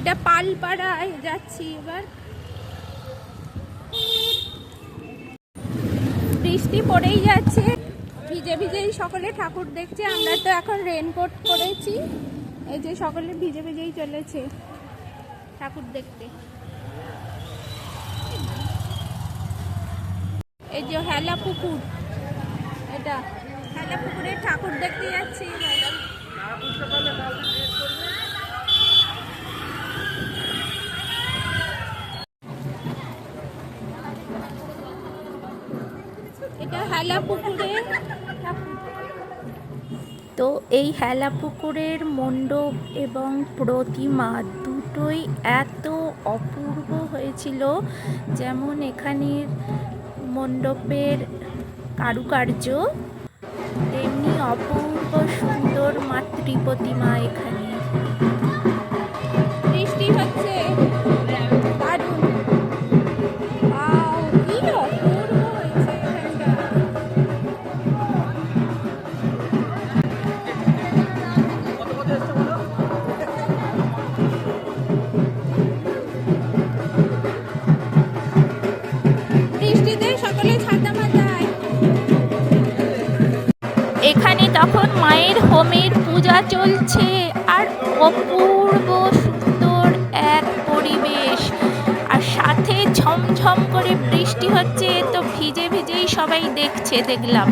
এটা পালপাড়ায় যাচ্ছি এবার। বৃষ্টি পড়েই যাচ্ছে। ভিজে ভিজেই সকলে ঠাকুর দেখছে, আমরা তো এখন রেনকোট পরেছি। এই যে সকলে ভিজে ভিজেই চলেছে ঠাকুর দেখতে। এই যে হেলা পুকুর, এটা হেলা পুকুরে ঠাকুর দেখতে যাচ্ছি এটা হেলা পুকুরে তো এই হেলা পুকুরের মণ্ডপ এবং প্রতিমা দুটোই এত অপূর্ব হয়েছিল, যেমন এখানের মণ্ডপের কারুকার্য, তেমনি অপূর্ব সুন্দর মাতৃ প্রতিমা এখানে। এখানে তখন মায়ের হোমের পূজা চলছে আর অপূর্ব সুন্দর এক পরিবেশ। আর সাথে ঝমঝম করে বৃষ্টি হচ্ছে, তো ভিজে ভিজেই সবাই দেখছে, দেখলাম।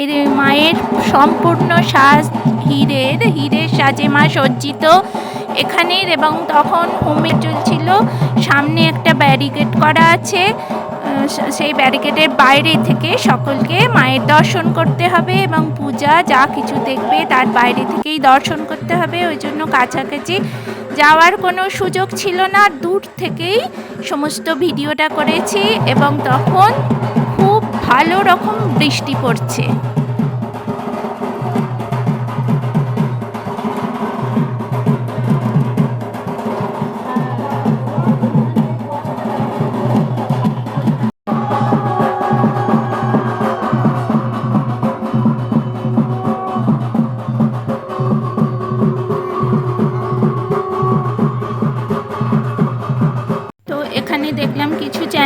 এর মায়ের সম্পূর্ণ সাজ, হীরের হীরের সাজে মা সজ্জিত এখানের এবং তখন হোমে চলছিল, সামনে একটা ব্যারিকেড করা আছে। সেই ব্যারিকেডের বাইরে থেকে সকলকে মায়ের দর্শন করতে হবে এবং পূজা যা কিছু দেখবে তার বাইরে থেকেই দর্শন করতে হবে। ওই জন্য কাছাকাছি যাওয়ার কোনো সুযোগ ছিল না। দূর থেকেই সমস্ত ভিডিওটা করেছি এবং তখন খুব ভালো রকম বৃষ্টি পড়ছে।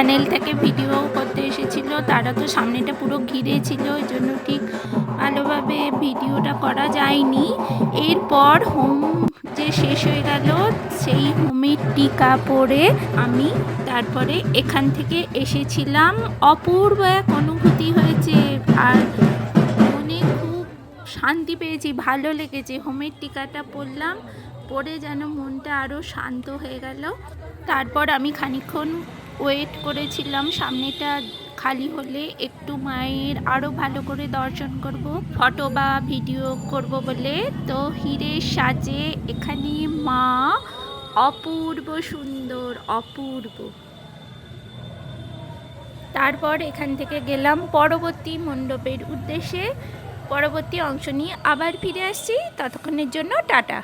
চ্যানেল থেকে ভিডিও করতে এসেছিল। তারা তো সামনেটা পুরো ঘিরে ছিল, ওই জন্য ঠিক ভালোভাবে ভিডিওটা করা যায়নি। এরপর হোম যে শেষ হয়ে গেল, সেই হোমের টিকা পরে আমি। তারপরে এখান থেকে এসেছিলাম। অপূর্ব এক অনুভূতি হয়েছে, আর মনে খুব শান্তি পেয়েছি, ভালো লেগেছে। হোমের টিকাটা পরলাম পরে যেন মনটা আরও শান্ত হয়ে গেল। তারপর আমি খানিকক্ষণ ওয়েট করেছিলাম, সামনেটা খালি হলে একটু মায়ের আরও ভালো করে দর্শন করব, ফটো বা ভিডিও করব বলে। তো হীরের সাজে এখানে মা অপূর্ব সুন্দর, অপূর্ব। তারপর এখান থেকে গেলাম পরবর্তী মণ্ডপের উদ্দেশ্যে। পরবর্তী অংশ নিয়ে আবার ফিরে আসছি। ততক্ষণের জন্য টাটা।